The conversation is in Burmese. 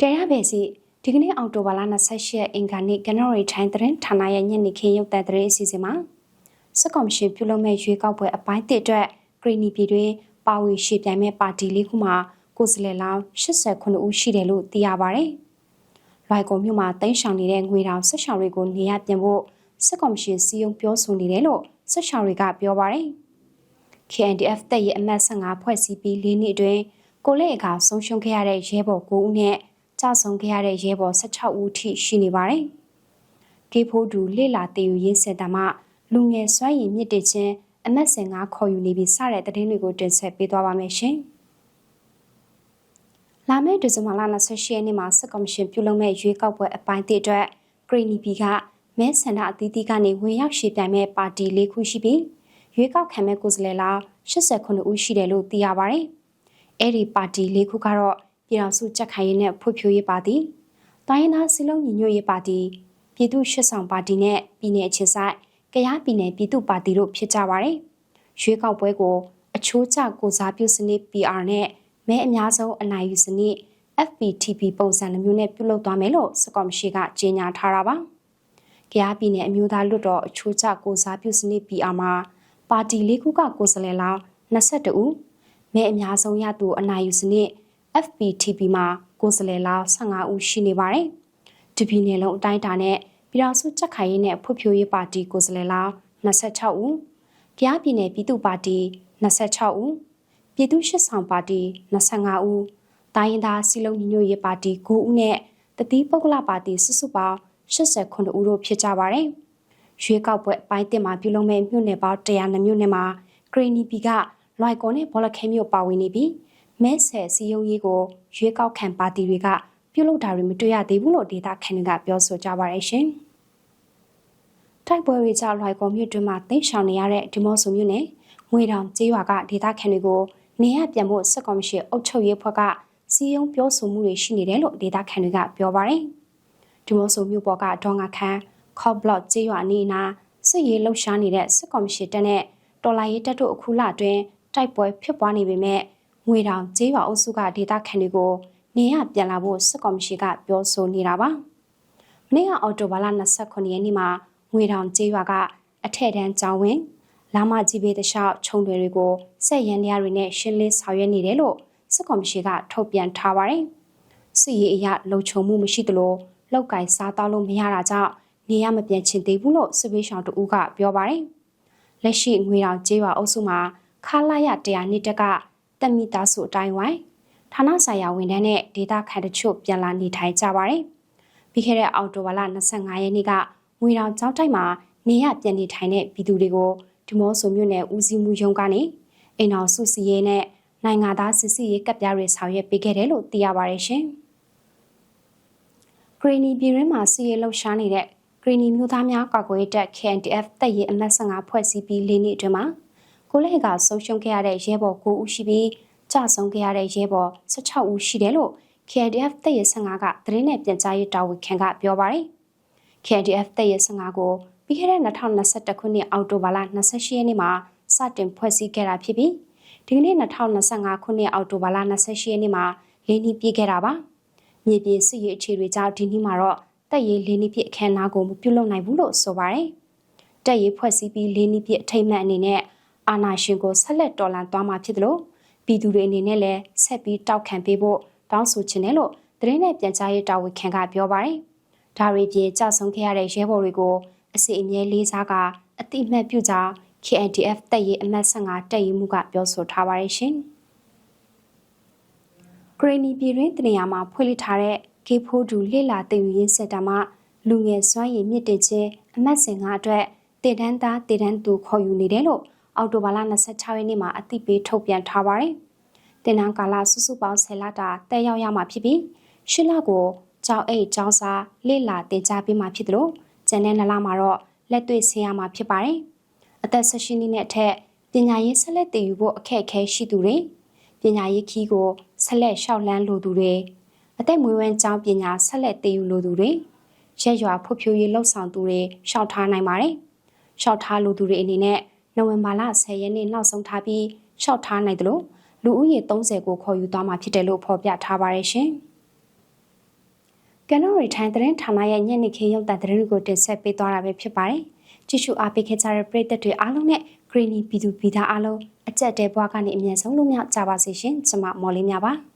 တဲရပဲစီဒီကနေ့အောက်တိုဘာလ28ရက်အင်္ဂါနေ့ကနော်ရီထိုင်းသတင်းဌာနရဲ့ညနေခင်းရုပ်သံသတင်းအစီအစဉ်မှာစစ်ကော်မရှင်ပြုလုပ်မဲ့ရွေးကောက်ပွဲအပိုင်းတစ်အတွက်ဂရီနီပြည်တွင်ပါဝင်ရှေ့ပြိုင်မဲ့ပါတီလေးခုမှာကိုယ်စားလှယ်လောင်း89ဦးရှိတယ်လို့သိရပါတယ်။လွိုင်ကော်မြို့မှာတင်းရှောင်နေတဲ့ငွေတောင်ဆက်ရှောင်တွေကိုနေရပြန်ဖို့စစ်ကော်မရှင်စီယုံပြောဆိုနေတယ်လို့ဆက်ရှောင်တွေကပြောပါတယ်။ KNDF တပ်ရဲ့အမတ်15ဖွဲ့စည်းပြီး၄နှစ်အတွင်းကိုလက်အခါဆုံးရှုံးခဲ့ရတဲ့ရဲဘော်9ဦးနဲ့ ကြဆုံးခဲ့ရတဲ့ရဲဘော်16ဦးထိရှိနေပါတယ်။ကေဖိုးတူလေလာတေယူရေးစင်တာမှလူငယ်စွမ်းရည်မြင့်တက်ခြင်းအမတ်စင်ငါခေါ်ယူနေပြီးစတဲ့သတင်းတွေကိုတင်ဆက်ပေးသွားပါမယ်ရှင်။လာမယ့်ဒီဇင်ဘာလ28ရက်နေ့မှာစစ်ကော်မရှင်ပြုလုပ်မဲ့ရွေးကောက်ပွဲအပိုင်းတစ်အတွက်ဂရီနီပီကမဲဆန္ဒအသီးသီးကနေဝင်ရောက်ရှေ့ပြိုင်မဲ့ပါတီ၄ခုရှိပြီးရွေးကောက်ခံမဲ့ကိုယ်စားလှယ်လောင်း89ဦးရှိတယ်လို့သိရပါတယ်။အဲ့ဒီပါတီ၄ခုကတော့ ပြည်တော်စုကြက်ခိုင်ရေးနဲ့ဖွံ့ဖြိုးရေးပါတီတိုင်းရင်းသားစည်းလုံးညီညွတ်ရေးပါတီပြည်သူ့ရှစ်ဆောင်ပါတီနဲ့ပြည်내အခြေဆိုင်ကရားပြည်နယ်ပြည်သူ့ပါတီတို့ဖြစ်ကြပါတယ်။ရွေးကောက်ပွဲကိုအချိုးကျကိုစားပြုစနစ် PR နဲ့မဲအများဆုံးအနိုင်ယူစနစ် FPTP ပုံစံမျိုးနဲ့ပြုလုပ်သွားမယ်လို့စကော်မရှိကကြေညာထားတာပါ။ကရားပြည်နယ်အမျိုးသားလွှတ်တော်အချိုးကျကိုစားပြုစနစ် PR မှာပါတီလေးခုကကိုယ်စားလှယ်လောင်း22ဦးမဲအများဆုံးရသူအနိုင်ယူစနစ် FPTP မှာကိုယ်စားလှယ်လောင်း15ဦးရှိနေပါတယ်။ဒီပြည်နယ်လုံးအတိုင်းအတာနဲ့ပြည်တော်စုချက်ခိုင်ရေးနဲ့ဖွံ့ဖြိုးရေးပါတီကိုယ်စားလှယ်လောင်း26ဦး၊ကြားပြည်နယ်ပြည်သူ့ပါတီ26ဦး၊ပြည်သူ့ရှစ်ဆောင်ပါတီ25ဦး၊တိုင်းရင်းသားစီလုံးညီညွတ်ရေးပါတီ9ဦးနဲ့တတိပုဂ္ဂလပါတီစုစုပေါင်း89ဦးတို့ဖြစ်ကြပါတယ်။ရွေးကောက်ပွဲအပိုင်းတင်မှာပြုလုပ်မဲ့မြို့နယ်ပေါင်း100မြို့နယ်မှာဂရီနီပီကလွိုက်ကော်နဲ့ဘောလခဲမြို့ပါဝင်နေပြီး မဲဆယ်စီယုံရေးကိုရွေးကောက်ခံပါတီတွေကပြုလုပ်တာတွေမတွေ့ရသေးဘူးလို့ဒေတာခန်တွေကပြောဆိုကြပါရရှင်။တိုက်ပွဲတွေကြောင့်လွိုင်ကော်မြို့တွင်းမှာတိတ်ရှောင်နေရတဲ့ဒီမော့ဆိုမြို့နယ်ငွေတောင်ကျေးရွာကဒေတာခန်တွေကိုနေရပြန်ဖို့စစ်ကော်မရှင်အုပ်ချုပ်ရေးဖွဲ့ကစီယုံပြောဆိုမှုတွေရှိနေတယ်လို့ဒေတာခန်တွေကပြောပါရယ်။ဒီမော့ဆိုမြို့ပေါ်ကဒေါငါခန်ခေါဘလော့ကျေးရွာနေနာစစ်ရေးလှုပ်ရှားနေတဲ့စစ်ကော်မရှင်တပ်နဲ့တော်လိုင်းရေးတပ်တို့အခုလအတွင်းတိုက်ပွဲဖြစ်ပွားနေပေမဲ့ ငွေတောင်ကျေးရွာအုပ်စုကဒေသခံတွေကိုနေရပြန်လာဖို့စစ်ကော်မရှင်ကပြောဆိုနေတာပါ။မနေ့ကအော်တိုဘာလ29ရက်နေ့မှာငွေတောင်ကျေးရွာကအထက်တန်းကျောင်းဝင်လာမကြီးပေးတခြားခြုံတွေကိုစက်ရန်တရားတွေနဲ့ရှင်းလင်းဆောင်ရွက်နေတယ်လို့စစ်ကော်မရှင်ကထုတ်ပြန်ထားပါတယ်။စစ်ရေးအရလုံခြုံမှုမရှိသလိုလောက်ကင်စားတောက်လို့မရတာကြောင့်နေရမပြန်ချင်သေးဘူးလို့စစ်ပေးရှောင်းတူကပြောပါတယ်။လက်ရှိငွေတောင်ကျေးရွာအုပ်စုမှာခလာရ100နှစ်တက်က တက်မိသားစုအတိုင်းဝိုင်းဌာနဆိုင်ရာဝန်ထမ်းနဲ့ဒေတာခန်တချို့ပြန်လာနေထိုင်ကြပါတယ်။ပြီးခဲ့တဲ့အောက်တိုဘာလ25ရက်နေ့ကငွေတောင်ကျောင်းတိုက်မှာနေရပြန်နေထိုင်တဲ့ပြည်သူတွေကိုဒီမော့ဆိုမြို့နယ်ဦးစီးမှုရုံးကနေအိမ်တော်စုစည်းရေးနဲ့နိုင်ငံသားစစ်စီရေးကပ်ပြားတွေဆောင်ရွက်ပေးခဲ့တယ်လို့သိရပါတယ်ရှင်။ဂရီနီပြည်ရင်းမှာစီရေးလှုပ်ရှားနေတဲ့ဂရီနီမျိုးသားများကာကွယ်တပ် KNDF တပ်ရေးအမတ်15ဖွဲ့စည်းပြီး၄နှစ်အတွင်းမှာ ကိုလက်ကဆုံးရှုံးခဲ့ရတဲ့ရဲဘော်9ဦးရှိပြီးကြဆုံးခဲ့ရတဲ့ရဲဘော်16ဦးရှိတယ်လို့ KDF တပ်ရဲ15ကသတင်းနဲ့ပြန်ကြားရေးတာဝန်ခံကပြောပါတယ်။ KDF တပ်ရဲ15ကိုပြီးခဲ့တဲ့2021ခုနှစ်အောက်တိုဘာလ28ရက်နေ့မှာစတင်ဖွဲ့စည်းခဲ့တာဖြစ်ပြီးဒီကနေ့2025ခုနှစ်အောက်တိုဘာလ28ရက်နေ့မှာလေးနှစ်ပြည့်ခဲ့တာပါ။မြေပြင်စစ်ရေးအခြေတွေကြောင့်ဒီနေ့မှာတော့တပ်ရေးလေးနှစ်ပြည့်အခမ်းအနားကိုမပြုလုပ်နိုင်ဘူးလို့ဆိုပါတယ်။တပ်ရေးဖွဲ့စည်းပြီးလေးနှစ်ပြည့်အထိမ်းအမှတ်အနေနဲ့ အာဏာရှင်ကိုဆက်လက်တော်လှန်သွားမှာဖြစ်တယ်လို့ပြည်သူတွေအနေနဲ့လည်းဆက်ပြီးတောက်ခံပေးဖို့တောင်းဆိုချင်တယ်လို့သတင်းနဲ့ပြန်ကြားရေးတာဝန်ခံကပြောပါတယ်။ဒါရီပြေကြဆုံခဲ့ရတဲ့ရဲဘော်တွေကိုအစီအမြဲလေးစားကအတိအမှတ်ပြုကြောင်း KNDF တပ်ရေးအမှတ်15တပ်ရေးမှုကပြောဆိုထားပါတယ်ရှင်။ဂရနီပြည်တွင်တနေရာမှာဖွင့်လှစ်ထားတဲ့ကေဖိုးဒူလေလာတည်ယူရင်းစက်တာမှလူငယ်စွမ်းရည်မြင့်တင်ခြင်းအမှတ်စဉ်ကအတွက်တည်တန်းသားတည်တန်းသူခေါ်ယူနေတယ်လို့ အောက်တိုဘာလ26ရက်နေ့မှာအသိပေးထုတ်ပြန်ထားပါတယ်။တင်နန်းကာလစုစုပေါင်း10လတာတက်ရောက်ရမှာဖြစ်ပြီးရှစ်လကိုကြောင်အိတ်ကြောင်စာလေ့လာတင်ကြားပေးမှာဖြစ်တယ်လို့ကျန်တဲ့နှစ်လမှာတော့လက်တွေ့ဆင်းရမှာဖြစ်ပါတယ်။အသက်16နှစ်နဲ့အထက်ပညာရေးဆက်လက်တည်ယူဖို့အခက်အခဲရှိသူတွေပညာရေးခီးကိုဆက်လက်ရှောက်လန်းလိုသူတွေအသက်မွေးဝမ်းကြောင်းပညာဆက်လက်တည်ယူလိုသူတွေရက်ရွာဖွံ့ဖြိုးရေးလှုပ်ဆောင်သူတွေရှောက်ထားနိုင်ပါတယ်။ရှောက်ထားလိုသူတွေအနေနဲ့ နိုဝင်ဘာလ10ရက်နေ့နောက်ဆုံးထားပြီးရှောက်ထားနိုင်တယ်လို့လူဦးရေ30ကိုခေါ်ယူသွားမှာဖြစ်တယ်လို့ဖော်ပြထားပါတယ်ရှင်။ကန်နော်ရီထိုင်းသတင်းဌာနရဲ့ညနေခင်းရုံတန်သတင်းတွေကိုတင်ဆက်ပေးသွားတာပဲဖြစ်ပါတယ်။ကြည့်ရှုအားပေးခဲ့ကြတဲ့ပရိသတ်တွေအားလုံးနဲ့ဂရီနီပြည်သူပြည်သားအားလုံးအကြက်တဲဘွားကနေအမြဲဆုံးလို့မြောက်ကြပါစေရှင်။ကျွန်မမော်လေးများပါ။